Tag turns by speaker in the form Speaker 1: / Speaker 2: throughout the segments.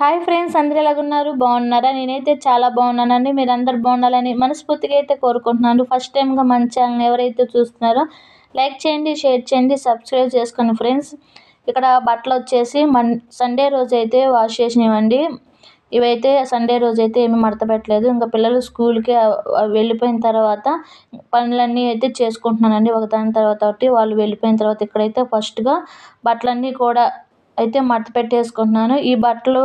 Speaker 1: Hi friends అందరూ ఎలాగున్నారు? బాగున్నారా? నేనైతే చాలా బాగున్నానండి. మీరు అందరు బాగుండాలని మనస్ఫూర్తిగా అయితే కోరుకుంటున్నాను. ఫస్ట్ టైంగా మన ఛానల్ ఎవరైతే చూస్తున్నారో లైక్ చేయండి షేర్ చేయండి సబ్స్క్రైబ్ చేసుకోండి ఫ్రెండ్స్. ఇక్కడ బట్టలు వచ్చేసి మన్ సండే రోజు అయితే వాష్ చేసినవండి ఇవైతే సండే రోజు అయితే ఏమి మడత పెట్టలేదు. ఇంకా పిల్లలు స్కూల్కి వెళ్ళిపోయిన తర్వాత పనులన్నీ అయితే చేసుకుంటున్నానండి. ఒకదాని తర్వాత ఒకటి వాళ్ళు వెళ్ళిపోయిన తర్వాత ఇక్కడైతే ఫస్ట్గా బట్టలన్నీ కూడా అయితే మడత పెట్టేసుకుంటున్నాను. ఈ బట్టలు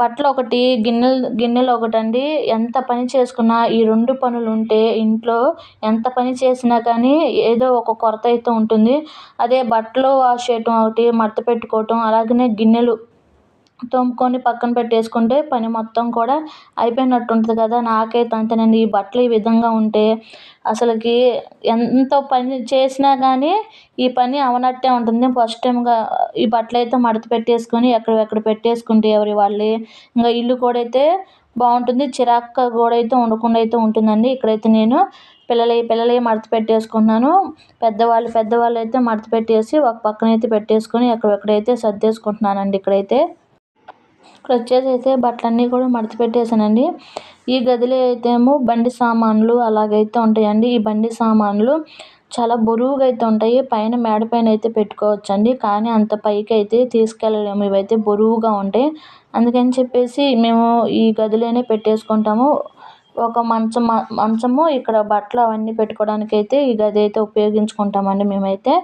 Speaker 1: బట్టలు ఒకటి గిన్నెలు గిన్నెలు ఒకటండి. ఎంత పని చేసుకున్నా ఈ రెండు పనులు ఉంటే ఇంట్లో ఎంత పని చేసినా కానీ ఏదో ఒక కొరత అయితే ఉంటుంది. అదే బట్టలు వాష్ చేయటం ఒకటి మడత పెట్టుకోవటం అలాగనే గిన్నెలు తోముకొని పక్కన పెట్టేసుకుంటే పని మొత్తం కూడా అయిపోయినట్టు ఉంటుంది కదా నాకైతే అంతేనండి. ఈ బట్టలు ఈ విధంగా ఉంటే అసలుకి ఎంత పని చేసినా కానీ ఈ పని అవనట్టే ఉంటుంది. ఫస్ట్ టైంగా ఈ బట్టలు అయితే మడత పెట్టేసుకొని ఎక్కడెక్కడ పెట్టేసుకుంటే ఎవరి వాళ్ళే. ఇంకా ఇల్లు కూడా అయితే బాగుంటుంది. చిరాకు కూడా అయితే ఉండకుండా అయితే ఉంటుందండి. ఇక్కడైతే నేను పిల్లలు పిల్లలు మడత పెట్టేసుకున్నాను. పెద్దవాళ్ళు పెద్దవాళ్ళు అయితే మడత పెట్టేసి ఒక పక్కన అయితే పెట్టేసుకొని ఎక్కడెక్కడైతే సర్దేసుకుంటున్నానండి ఇక్కడైతే. ఇక్కడ వచ్చేసి అయితే బట్టలన్నీ కూడా మడత పెట్టేశానండి ఈ గదిలో అయితేమో బండి సామాన్లు అలాగైతే ఉంటాయండి. ఈ బండి సామాన్లు చాలా బరువుగా అయితే ఉంటాయి. పైన మేడ పైన అయితే పెట్టుకోవచ్చండి. కానీ అంత పైకి అయితే తీసుకెళ్ళలేము. ఇవైతే బరువుగా ఉంటాయి. అందుకని చెప్పేసి మేము ఈ గదిలోనే పెట్టేసుకుంటాము. ఒక మంచం మంచము ఇక్కడ బట్టలు అవన్నీ పెట్టుకోవడానికి అయితే ఈ గది అయితే ఉపయోగించుకుంటామండి మేమైతే.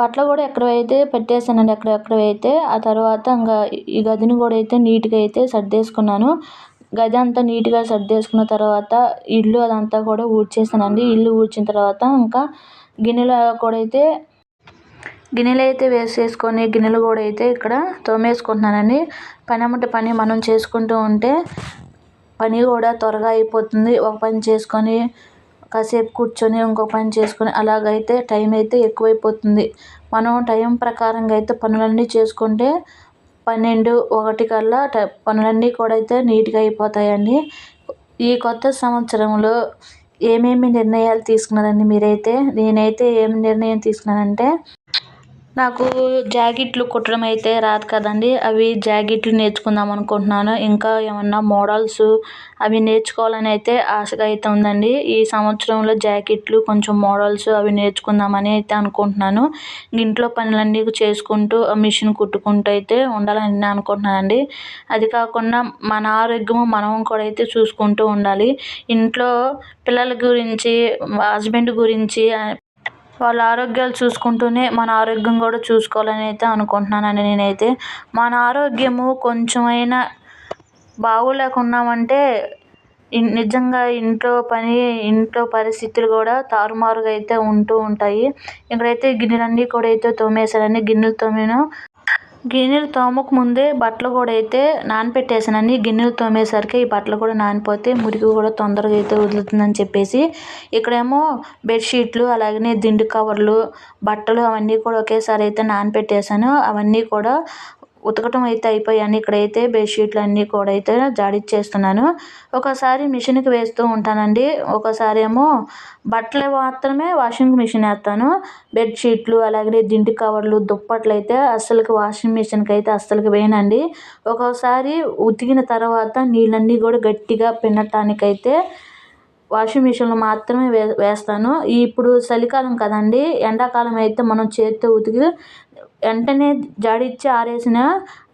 Speaker 1: బట్టలు కూడా ఎక్కడైతే పెట్టేసానండి ఎక్కడెక్కడైతే ఆ తర్వాత ఇంకా ఈ గదిని కూడా అయితే నీట్గా అయితే సర్దేసుకున్నాను. గది అంతా నీట్గా సర్దేసుకున్న తర్వాత ఇల్లు అదంతా కూడా ఊడ్చేసానండి ఇల్లు ఊడ్చిన తర్వాత ఇంకా గిన్నెలు కూడా అయితే గిన్నెలు అయితే వేసేసుకొని గిన్నెలు కూడా అయితే ఇక్కడ తోమేసుకుంటున్నానండి. పని అమ్మట పని మనం చేసుకుంటూ ఉంటే పని కూడా త్వరగా అయిపోతుంది. ఒక పని చేసుకొని కాసేపు కూర్చొని ఇంకో పని చేసుకొని అలాగైతే టైం అయితే ఎక్కువైపోతుంది. మనం టైం ప్రకారంగా అయితే పనులన్నీ చేసుకుంటే పన్నెండు ఒకటి కల్లా పనులన్నీ కూడా అయితే నీట్గా అయిపోతాయండి. ఈ కొత్త సంవత్సరంలో ఏమేమి నిర్ణయాలు తీసుకున్నారండి మీరైతే? నేనైతే ఏం నిర్ణయం తీసుకున్నానంటే నాకు జాకెట్లు కుట్టడం అయితే రాదు కదండి. అవి జాకెట్లు నేర్చుకుందాం అనుకుంటున్నాను. ఇంకా ఏమన్నా మోడల్స్ అవి నేర్చుకోవాలని అయితే ఆశగా అయితే ఉందండి. ఈ సంవత్సరంలో జాకెట్లు కొంచెం మోడల్స్ అవి నేర్చుకుందామని అయితే అనుకుంటున్నాను. ఇంట్లో పనులన్నీ చేసుకుంటూ మిషన్ కుట్టుకుంటూ అయితే ఉండాలని అనుకుంటున్నానండి. అది కాకుండా మన ఆరోగ్యము మనం కూడా అయితే చూసుకుంటూ ఉండాలి. ఇంట్లో పిల్లల గురించి హస్బెండ్ గురించి వాళ్ళ ఆరోగ్యాలు చూసుకుంటూనే మన ఆరోగ్యం కూడా చూసుకోవాలని అయితే అనుకుంటున్నానండి నేనైతే. మన ఆరోగ్యము కొంచెమైనా బాగోలేకున్నామంటే నిజంగా ఇంట్లో పని ఇంట్లో పరిస్థితులు కూడా తారుమారుగా అయితే ఉంటూ ఉంటాయి. ఇక్కడైతే గిన్నెలన్నీ కూడా అయితే తోమేశానండి. గిన్నెలు తోమాను గిన్నెలు తోమక ముందే బట్టలు కూడా అయితే నానపెట్టేసానండి గిన్నెలు తోమేసరికి ఈ బట్టలు కూడా నానిపోతే మురికి కూడా తొందరగా అయితే వదులుతుందని చెప్పేసి ఇక్కడేమో బెడ్షీట్లు అలాగనే దిండు కవర్లు బట్టలు అవన్నీ కూడా ఒకేసారి అయితే నానపెట్టేసాను అవన్నీ కూడా ఉతకటం అయితే అయిపోయాను. ఇక్కడైతే బెడ్షీట్లు అన్నీ కూడా అయితే జాడిచ్చేస్తున్నాను. ఒకసారి మిషన్కి వేస్తూ ఉంటానండి. ఒకసారి ఏమో బట్టలు మాత్రమే వాషింగ్ మిషన్ వేస్తాను. బెడ్షీట్లు అలాగే దిండి కవర్లు దుప్పట్లు అయితే అస్సలకి వాషింగ్ మిషన్కి అయితే అస్సలకి వేయనండి. ఒక్కోసారి ఉతికిన తర్వాత నీళ్ళన్నీ కూడా గట్టిగా పిన్నటానికైతే వాషింగ్ మిషన్లో మాత్రమే వే వేస్తాను. ఇప్పుడు చలికాలం కదండి. ఎండాకాలం అయితే మనం చేతితో ఉతికి వెంటనే జాడిచ్చి ఆరేసిన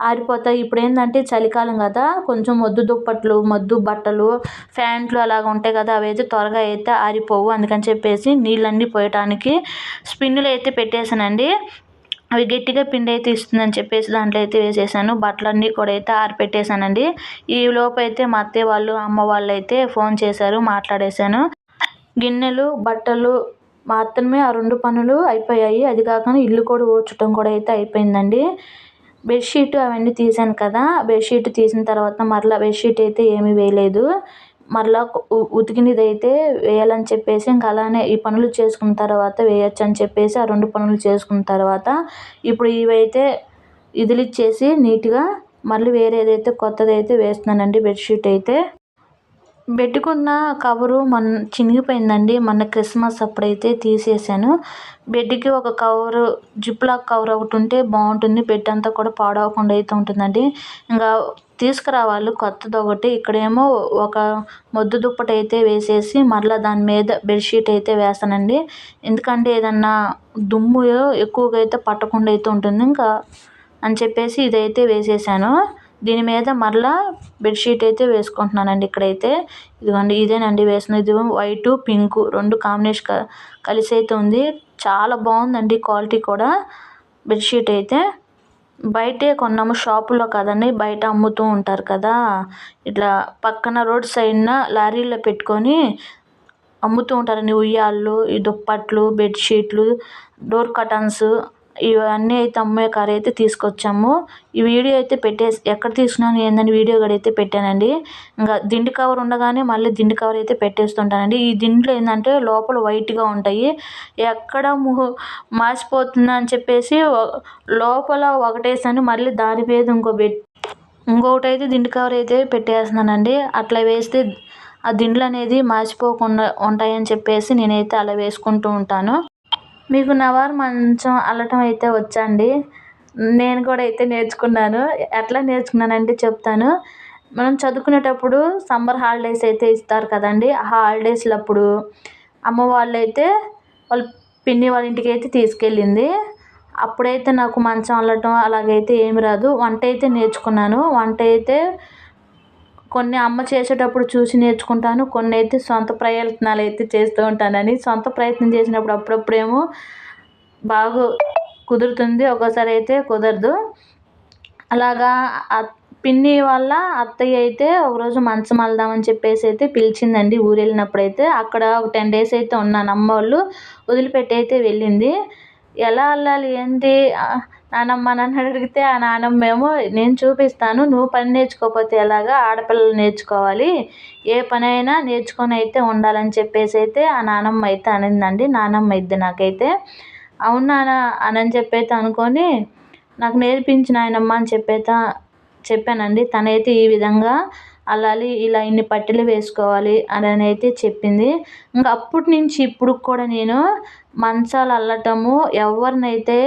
Speaker 1: ఆరిపోతాయి. ఇప్పుడు ఏంటంటే చలికాలం కదా కొంచెం మొద్దు దుప్పట్లు మొద్దు బట్టలు ప్యాంట్లు అలాగ ఉంటాయి కదా అవి అయితే త్వరగా అయితే ఆరిపోవు అందుకని చెప్పేసి నీళ్ళన్నీ పోయటానికి స్పిన్నులు అయితే పెట్టేసానండి అవి గట్టిగా పిండి అయితే ఇస్తుందని చెప్పేసి దాంట్లో అయితే వేసేసాను. బట్టలన్నీ కూడా అయితే ఆరిపెట్టేశానండి. ఈ లోపు అయితే మా అత్తయ్య వాళ్ళు అమ్మ వాళ్ళు అయితే ఫోన్ చేశారు మాట్లాడేశాను. గిన్నెలు బట్టలు మాత్రమే ఆ రెండు పనులు అయిపోయాయి. అది కాకుండా ఇల్లు కూడా ఊడ్చడం కూడా అయితే అయిపోయిందండి. బెడ్షీట్ అవన్నీ తీసాను కదా. బెడ్షీట్ తీసిన తర్వాత మరలా బెడ్షీట్ అయితే ఏమీ వేయలేదు. మరలా ఉతికినది అయితే వేయాలని చెప్పేసి ఇంకా అలానే ఈ పనులు చేసుకున్న తర్వాత వేయచ్చు అని చెప్పేసి ఆ రెండు పనులు చేసుకున్న తర్వాత ఇప్పుడు ఇవైతే ఇదిలిచ్చేసి నీట్గా మళ్ళీ వేరేదైతే కొత్తదైతే వేస్తున్నానండి బెడ్షీట్ అయితే. బెడ్కున్న కవరు మొన్న చినిగిపోయిందండి. మొన్న క్రిస్మస్ అప్పుడైతే తీసేసాను బెడ్కి ఒక కవరు జిప్లాక్ కవర్ ఒకటి ఉంటే బాగుంటుంది. బెడ్ అంతా కూడా పాడవకుండా అయితే ఉంటుందండి. ఇంకా తీసుకురావాలి. కొత్తది ఒకటి. ఇక్కడేమో ఒక మొద్దు దుప్పటి అయితే వేసేసి మరలా దాని మీద బెడ్షీట్ అయితే వేస్తానండి. ఎందుకంటే ఏదన్నా దుమ్ము ఎక్కువగా అయితే పట్టకుండా అయితే ఉంటుంది. ఇంకా అని చెప్పేసి ఇదైతే వేసేసాను. దీని మీద మరలా బెడ్షీట్ అయితే వేసుకుంటున్నానండి ఇక్కడైతే. ఇదిగోండి ఇదేనండి వేసిన ఇది వైటు పింకు రెండు కాంబినేషన్ కలిసి అయితే ఉంది. చాలా బాగుందండి క్వాలిటీ కూడా బెడ్షీట్ అయితే. బయటే కొన్నాము షాపులో కదండి బయట అమ్ముతూ ఉంటారు కదా. ఇట్లా పక్కన రోడ్ సైడ్న లారీలో పెట్టుకొని అమ్ముతూ ఉంటారండి. ఉయ్యాళ్ళు ఈ దుప్పట్లు బెడ్షీట్లు డోర్ కటన్స్ ఇవన్నీ అయితే అమ్మే కార్ అయితే తీసుకొచ్చాము. ఈ వీడియో అయితే పెట్టేసి ఎక్కడ తీసుకున్నాను ఏందని వీడియో కూడా అయితే పెట్టానండి. ఇంకా దిండి కవర్ ఉండగానే మళ్ళీ దిండి కవర్ అయితే పెట్టేస్తుంటానండి. ఈ దిండ్లు ఏంటంటే లోపల వైట్గా ఉంటాయి. ఎక్కడ ముహు అని చెప్పేసి లోపల ఒకటేసాను మళ్ళీ దాని మీద ఇంకో బెడ్ ఇంకొకటి అయితే దిండి కవర్ అయితే పెట్టేస్తున్నానండి. అట్లా వేస్తే ఆ దిండ్లు అనేది మాసిపోకుండా ఉంటాయని చెప్పేసి నేనైతే అలా వేసుకుంటూ ఉంటాను. మీకు నవారు మంచం అల్లటం అయితే వచ్చండి. నేను కూడా అయితే నేర్చుకున్నాను. ఎట్లా నేర్చుకున్నానంటే చెప్తాను. మనం చదువుకునేటప్పుడు సమ్మర్ హాలిడేస్ అయితే ఇస్తారు కదండి. ఆ హాలిడేస్లప్పుడు అమ్మ వాళ్ళు అయితే వాళ్ళ పిన్ని వాళ్ళ ఇంటికి అయితే తీసుకెళ్ళింది. అప్పుడైతే నాకు మంచం అల్లటం అలాగైతే ఏమి రాదు. వంట అయితే నేర్చుకున్నాను. వంట అయితే కొన్ని అమ్మ చేసేటప్పుడు చూసి నేర్చుకుంటాను కొన్ని అయితే సొంత ప్రయత్నాలు అయితే చేస్తూ ఉంటానని. సొంత ప్రయత్నం చేసినప్పుడు అప్పుడప్పుడేమో బాగా కుదురుతుంది ఒక్కోసారి అయితే కుదరదు. అలాగా పిన్ని వాళ్ళ అత్తయ్య అయితే ఒకరోజు మంచం అల్దామని చెప్పేసి అయితే పిలిచిందండి ఊరు వెళ్ళినప్పుడైతే అక్కడ ఒక టెన్ డేస్ అయితే ఉన్నాను అమ్మ వాళ్ళు వదిలిపెట్టి అయితే వెళ్ళింది. ఎలా అల్లాలి ఏంటి? నానమ్మ నన్ను అడిగితే ఆ నానమ్మ ఏమో నేను చూపిస్తాను నువ్వు పని నేర్చుకోకపోతే ఎలాగా ఆడపిల్లలు నేర్చుకోవాలి? ఏ పని అయినా నేర్చుకొని అయితే ఉండాలని చెప్పేసి అయితే ఆ నానమ్మ అయితే అనిందండి. నానమ్మ ఇద్ది నాకైతే. అవును నాన్న అని చెప్పి అయితే అనుకొని నాకు నేర్పించిన ఆయనమ్మ అని చెప్పైతే చెప్పానండి. తనైతే ఈ విధంగా అల్లాలి ఇలా ఇన్ని పట్టెలు వేసుకోవాలి అని అయితే చెప్పింది. ఇంకా అప్పటి నుంచి ఇప్పుడు కూడా నేను మంచాలు అల్లటము ఎవరినైతే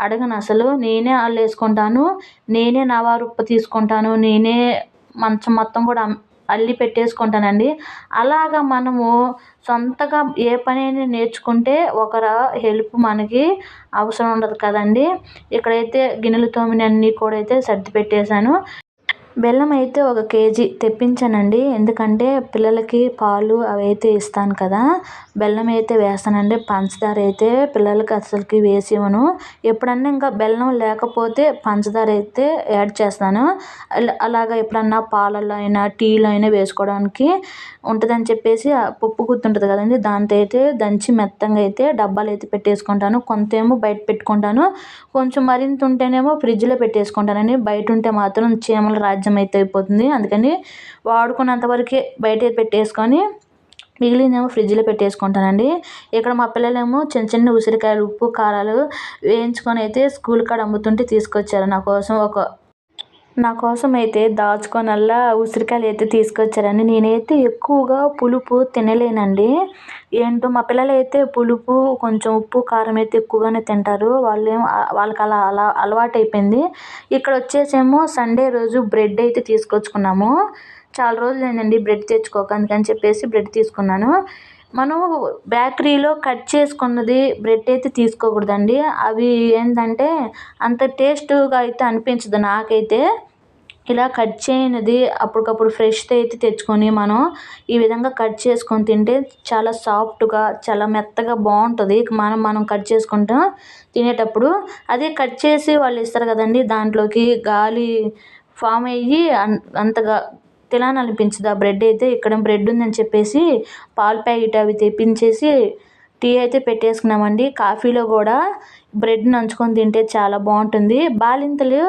Speaker 1: అడగను అసలు నేనే అల్లేసుకుంటాను నేనే నవారుప్ప తీసుకుంటాను నేనే మంచం మొత్తం కూడా అల్లి పెట్టేసుకుంటానండి. అలాగా మనము సొంతగా ఏ పనైనా నేర్చుకుంటే ఒకరు హెల్ప్ మనకి అవసరం ఉండదు కదండి. ఇక్కడైతే గిన్నెలు తోమినన్నీ కూడా అయితే సర్ది పెట్టేశాను. బెల్లం అయితే ఒక కేజీ తెప్పించానండి. ఎందుకంటే పిల్లలకి పాలు అవి అయితే ఇస్తాను కదా. బెల్లం అయితే వేస్తానండి. పంచదార అయితే పిల్లలకి అసలుకి వేసి ఇవ్వను ఎప్పుడన్నా ఇంకా బెల్లం లేకపోతే పంచదార అయితే యాడ్ చేస్తాను. అలాగ ఎప్పుడన్నా పాలల్లో అయినా టీలో అయినా వేసుకోవడానికి ఉంటుందని చెప్పేసి పప్పు గుర్తుంటుంది కదండి. దాంతో అయితే దంచి మెత్తంగా అయితే డబ్బాలు అయితే పెట్టేసుకుంటాను. కొంత ఏమో బయట పెట్టుకుంటాను. కొంచెం మరింత ఉంటేనేమో ఫ్రిడ్జ్లో పెట్టేసుకుంటానండి. బయట ఉంటే మాత్రం చీమల రాజ్యం అయితే అయిపోతుంది అందుకని వాడుకున్నంత వరకే బయట పెట్టేసుకొని మిగిలినేమో ఫ్రిడ్జ్లో పెట్టేసుకుంటానండి. ఇక్కడ మా పిల్లలేమో చిన్న చిన్న ఉసిరికాయలు ఉప్పు కారాలు వేయించుకొని అయితే స్కూల్ కాడ అమ్ముతుంటే తీసుకొచ్చారు. నా కోసం ఒక నా కోసం అయితే దాచుకొనల్లా ఉసిరికాయలు అయితే తీసుకొచ్చారండి నేనైతే ఎక్కువగా పులుపు తినలేనండి. ఏంటో మా పిల్లలు అయితే పులుపు కొంచెం ఉప్పు కారం అయితే ఎక్కువగానే తింటారు. వాళ్ళు వాళ్ళకి అలా అలా అలవాటు అయిపోయింది ఇక్కడ వచ్చేసేమో సండే రోజు బ్రెడ్ అయితే తీసుకొచ్చుకున్నాము. చాలా రోజులు అయిందండి బ్రెడ్ తెచ్చుకోక అందుకని చెప్పేసి బ్రెడ్ తీసుకున్నాను. మనం బేకరీలో కట్ చేసుకున్నది బ్రెడ్ అయితే తీసుకోకూడదండి. అవి ఏంటంటే అంత టేస్ట్గా అయితే అనిపించదు నాకైతే. ఇలా కట్ చేయనిది అప్పటికప్పుడు ఫ్రెష్ది అయితే తెచ్చుకొని మనం ఈ విధంగా కట్ చేసుకొని తింటే చాలా సాఫ్ట్గా చాలా మెత్తగా బాగుంటుంది. మనం మనం కట్ చేసుకుంటాం తినేటప్పుడు అదే కట్ చేసి వాళ్ళు ఇస్తారు కదండి దాంట్లోకి గాలి ఫామ్ అయ్యి అంతగా తినాలనిపించదు. ఆ బ్రెడ్ అయితే ఇక్కడ బ్రెడ్ ఉందని చెప్పేసి పాల ప్యాకెట్ అవి తెప్పించేసి టీ అయితే పెట్టేసుకున్నామండి. కాఫీలో కూడా బ్రెడ్ నంచుకొని తింటే చాలా బాగుంటుంది. బాలింతలు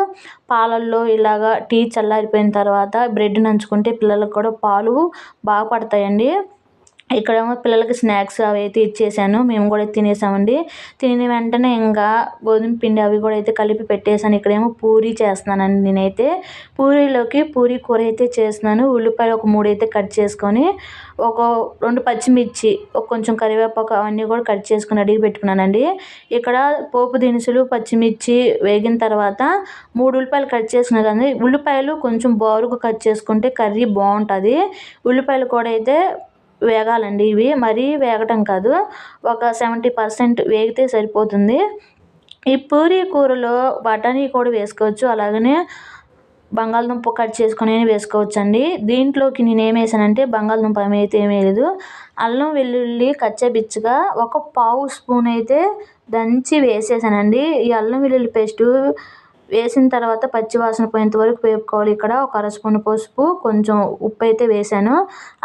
Speaker 1: పాలల్లో ఇలాగా టీ చల్లారిపోయిన తర్వాత బ్రెడ్ నంచుకుంటే పిల్లలకు కూడా పాలు బాగా పడతాయండి. ఇక్కడేమో పిల్లలకి స్నాక్స్ అవి అయితే ఇచ్చేసాను. మేము కూడా తినేసామండి. తిని వెంటనే ఇంకా గోధుమ పిండి అవి కూడా అయితే కలిపి పెట్టేసాను. ఇక్కడేమో పూరీ చేస్తున్నానండి నేనైతే. పూరీలోకి పూరి కూర అయితే చేస్తున్నాను. ఉల్లిపాయలు ఒక మూడు అయితే కట్ చేసుకొని ఒక రెండు పచ్చిమిర్చి ఒక కొంచెం కరివేపాకు అవన్నీ కూడా కట్ చేసుకుని అడిగి పెట్టుకున్నానండి. ఇక్కడ పోపు దినుసులు పచ్చిమిర్చి వేగిన తర్వాత మూడు ఉల్లిపాయలు కట్ చేసుకున్నా కానీ ఉల్లిపాయలు కొంచెం బారుగా కట్ చేసుకుంటే కర్రీ బాగుంటుంది. ఉల్లిపాయలు కూడా అయితే వేగాలండి ఇవి. మరీ వేగటం కాదు. ఒక సెవెంటీ పర్సెంట్ వేగితే సరిపోతుంది. ఈ పూరీ కూరలో బఠానీ కూడా వేసుకోవచ్చు. అలాగనే బంగాళదుంప కట్ చేసుకుని వేసుకోవచ్చు అండి దీంట్లోకి నేను ఏం వేసానంటే బంగాళదుంప అయితే ఏమీ లేదు అల్లం వెల్లుల్లి కచ్చబిచ్చగా ఒక పావు స్పూన్ అయితే దంచి వేసేసానండి. ఈ అల్లం వెల్లుల్లి పేస్టు వేసిన తర్వాత పచ్చివాసన పోయేంత వరకు వేపుకోవాలి. ఇక్కడ ఒక అర స్పూన్ పసుపు కొంచెం ఉప్పు అయితే వేసాను.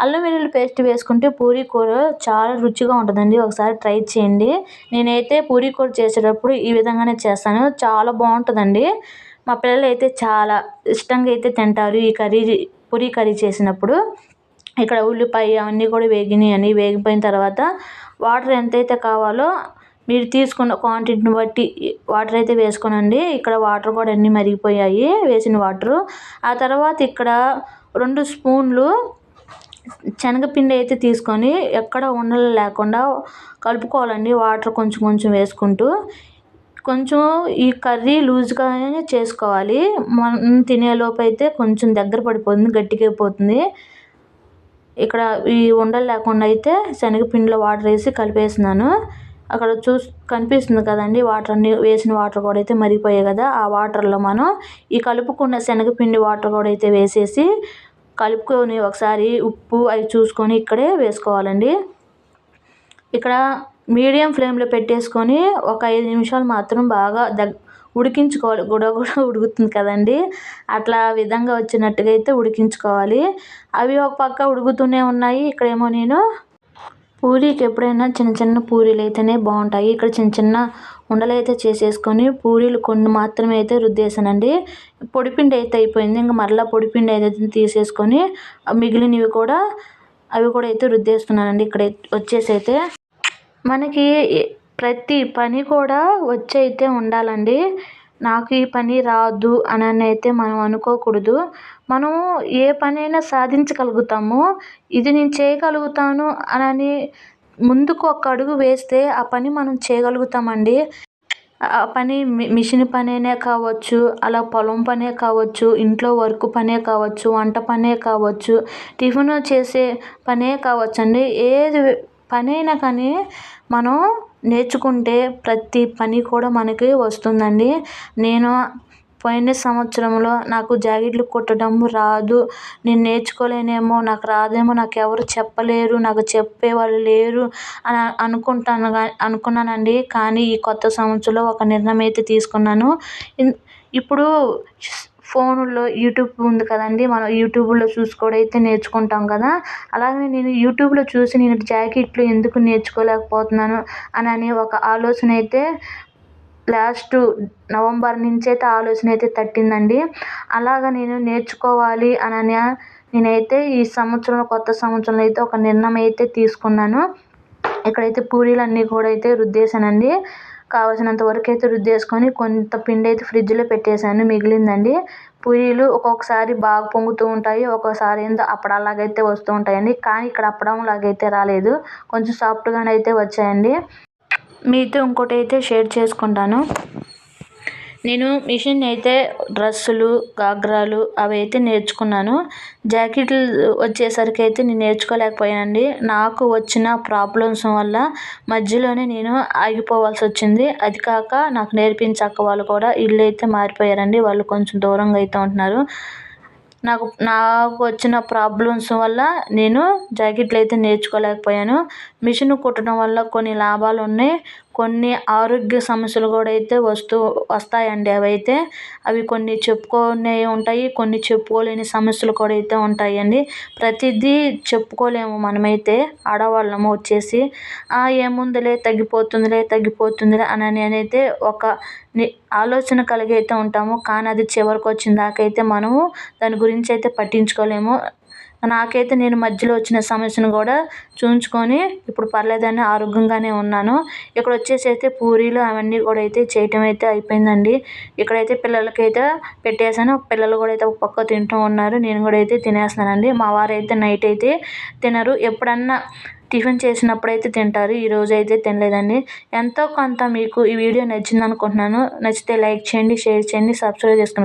Speaker 1: అల్లం వెల్లుల్లి పేస్ట్ వేసుకుంటే పూరీ కూర చాలా రుచిగా ఉంటుందండి. ఒకసారి ట్రై చేయండి. నేనైతే పూరీ కూర చేసేటప్పుడు ఈ విధంగానే చేస్తాను. చాలా బాగుంటుందండి. మా పిల్లలు అయితే చాలా ఇష్టంగా అయితే తింటారు ఈ కర్రీ పూరీ కర్రీ చేసినప్పుడు. ఇక్కడ ఉల్లిపాయ అవన్నీ కూడా వేగినాయి అని. వేగిపోయిన తర్వాత వాటర్ ఎంతైతే కావాలో మీరు తీసుకున్న క్వాంటిటీని బట్టి వాటర్ అయితే వేసుకోనండి. ఇక్కడ వాటర్ కూడా అన్నీ మరిగిపోయాయి వేసిన వాటరు ఆ తర్వాత ఇక్కడ రెండు స్పూన్లు శనగపిండి అయితే తీసుకొని ఎక్కడ ఉండలు లేకుండా కలుపుకోవాలండి. వాటర్ కొంచెం కొంచెం వేసుకుంటూ. కొంచెం ఈ కర్రీ లూజ్గానే చేసుకోవాలి. మనం తినేలోపు అయితే కొంచెం దగ్గర పడిపోతుంది గట్టిగా అయిపోతుంది. ఇక్కడ ఈ ఉండలు లేకుండా అయితే శనగపిండిలో వాటర్ వేసి కలిపేసినాను అక్కడ చూస్ కనిపిస్తుంది కదండి వాటర్ అన్ని వేసిన వాటర్ కూడా అయితే మరిగిపోయాయి కదా. ఆ వాటర్లో మనం ఈ కలుపుకున్న శనగపిండి వాటర్ కూడా అయితే వేసేసి కలుపుకొని ఒకసారి ఉప్పు అవి చూసుకొని ఇక్కడే వేసుకోవాలండి. ఇక్కడ మీడియం ఫ్లేమ్లో పెట్టేసుకొని ఒక ఐదు నిమిషాలు మాత్రం బాగా దగ్ ఉడికించుకోవాలి. గుడ కూడా ఉడుకుతుంది కదండి. అట్లా విధంగా వచ్చినట్టుగా అయితే ఉడికించుకోవాలి. అవి ఒక పక్క ఉడుకుతూనే ఉన్నాయి. ఇక్కడేమో నేను పూరీకి ఎప్పుడైనా చిన్న చిన్న పూరీలు అయితేనే బాగుంటాయి ఇక్కడ చిన్న చిన్న ఉండలు అయితే చేసేసుకొని పూరీలు కొన్ని మాత్రమే అయితే రుద్దేసానండి పొడిపిండి అయితే అయిపోయింది. ఇంకా మరలా పొడిపిండి అయితే తీసేసుకొని మిగిలినవి కూడా అవి కూడా అయితే రుద్దేస్తున్నానండి. ఇక్కడ వచ్చేసి అయితే మనకి ప్రతి పని కూడా వచ్చి అయితే ఉండాలండి. నాకు ఈ పని రాదు అని అయితే మనం అనుకోకూడదు. మనం ఏ పనైనా సాధించగలుగుతాము. ఇది నేను చేయగలుగుతాను అని ముందుకు ఒక అడుగు వేస్తే ఆ పని మనం చేయగలుగుతామండి. ఆ పని మిషన్ పనైనా కావచ్చు అలా పొలం పనే కావచ్చు ఇంట్లో వర్క్ పనే కావచ్చు వంట పనే కావచ్చు టిఫిన్ చేసే పనే కావచ్చు అండి ఏది పనైనా కానీ మనం నేర్చుకుంటే ప్రతి పని కూడా మనకి వస్తుందండి. నేను పోయిన సంవత్సరంలో నాకు జాకెట్లు కుట్టడం రాదు. నేను నేర్చుకోలేనేమో నాకు రాదేమో నాకు ఎవరు చెప్పలేరు నాకు చెప్పేవాళ్ళు లేరు అని అనుకుంటాను అనుకున్నానండి. కానీ ఈ కొత్త సంవత్సరంలో ఒక నిర్ణయం అయితే తీసుకున్నాను. ఇప్పుడు ఫోన్లో యూట్యూబ్ ఉంది కదండి. మనం యూట్యూబ్లో చూసి కూడా అయితే నేర్చుకుంటాం కదా. అలాగే నేను యూట్యూబ్లో చూసి నేను జాకెట్లు ఎందుకు నేర్చుకోలేకపోతున్నాను అని ఒక ఆలోచన అయితే లాస్ట్ నవంబర్ నుంచి అయితే ఆలోచన అయితే తట్టిందండి. అలాగ నేను నేర్చుకోవాలి అని నేనైతే ఈ సంవత్సరంలో కొత్త సంవత్సరంలో అయితే ఒక నిర్ణయం అయితే తీసుకున్నాను. ఇక్కడైతే పూరీలు అన్నీ కూడా అయితే రుద్దేశానండి. కావలసినంత వరకు అయితే రుద్దేసుకొని కొంత పిండి అయితే ఫ్రిడ్జ్లో పెట్టేశాను. మిగిలిందండి పూరీలు ఒక్కొక్కసారి బాగా పొంగుతూ ఉంటాయి ఒక్కొక్కసారి ఏందో అప్పడాలాగైతే వస్తూ ఉంటాయండి. కానీ ఇక్కడ అప్పడం లాగైతే రాలేదు. కొంచెం సాఫ్ట్గానే అయితే వచ్చాయండి. మీతో ఇంకోటి అయితే షేర్ చేసుకుంటాను. నేను మిషన్ అయితే డ్రస్సులు గాగ్రాలు అవి అయితే నేర్చుకున్నాను. జాకెట్లు వచ్చేసరికి అయితే నేను నేర్చుకోలేకపోయానండి. నాకు వచ్చిన ప్రాబ్లమ్స్ వల్ల మధ్యలోనే నేను ఆగిపోవాల్సి వచ్చింది అది కాక నాకు నేర్పించక్క వాళ్ళు కూడా ఇల్లు అయితే మారిపోయారండి. వాళ్ళు కొంచెం దూరంగా అయితే ఉంటున్నారు. నాకు నాకు వచ్చిన ప్రాబ్లమ్స్ వల్ల నేను జాకెట్లు అయితే నేర్చుకోలేకపోయాను. మిషన్ కుట్టడం వల్ల కొన్ని లాభాలు ఉన్నాయి కొన్ని ఆరోగ్య సమస్యలు కూడా అయితే వస్తూ వస్తాయండి. అవైతే అవి కొన్ని చెప్పుకునేవి ఉంటాయి కొన్ని చెప్పుకోలేని సమస్యలు కూడా అయితే ఉంటాయండి. ప్రతిదీ చెప్పుకోలేము మనమైతే. ఆడవాళ్ళము వచ్చేసి ఏముందిలే తగ్గిపోతుందిలే తగ్గిపోతుందిలే అని నేనైతే ఒక ఆలోచన కలిగి అయితే ఉంటాము. కానీ అది చివరికి వచ్చిన దాకా అయితే మనము దాని గురించి అయితే పట్టించుకోలేము. నాకైతే నేను మధ్యలో వచ్చిన సమస్యను కూడా చూయించుకొని ఇప్పుడు పర్లేదని ఆరోగ్యంగానే ఉన్నాను. ఇక్కడ వచ్చేసి అయితే పూరీలు అవన్నీ కూడా అయితే చేయటం అయితే అయిపోయిందండి. ఇక్కడైతే పిల్లలకైతే పెట్టేశాను. పిల్లలు కూడా అయితే ఒక పక్క తింటూ ఉన్నారు. నేను కూడా అయితే తినేస్తున్నానండి. మా వారు అయితే నైట్ అయితే తినరు. ఎప్పుడన్నా టిఫిన్ చేసినప్పుడు అయితే తింటారు ఈరోజు అయితే తినలేదండి. ఎంతో కొంత మీకు ఈ వీడియో నచ్చింది అనుకుంటున్నాను నచ్చితే లైక్ చేయండి షేర్ చేయండి సబ్స్క్రైబ్ చేసుకోండి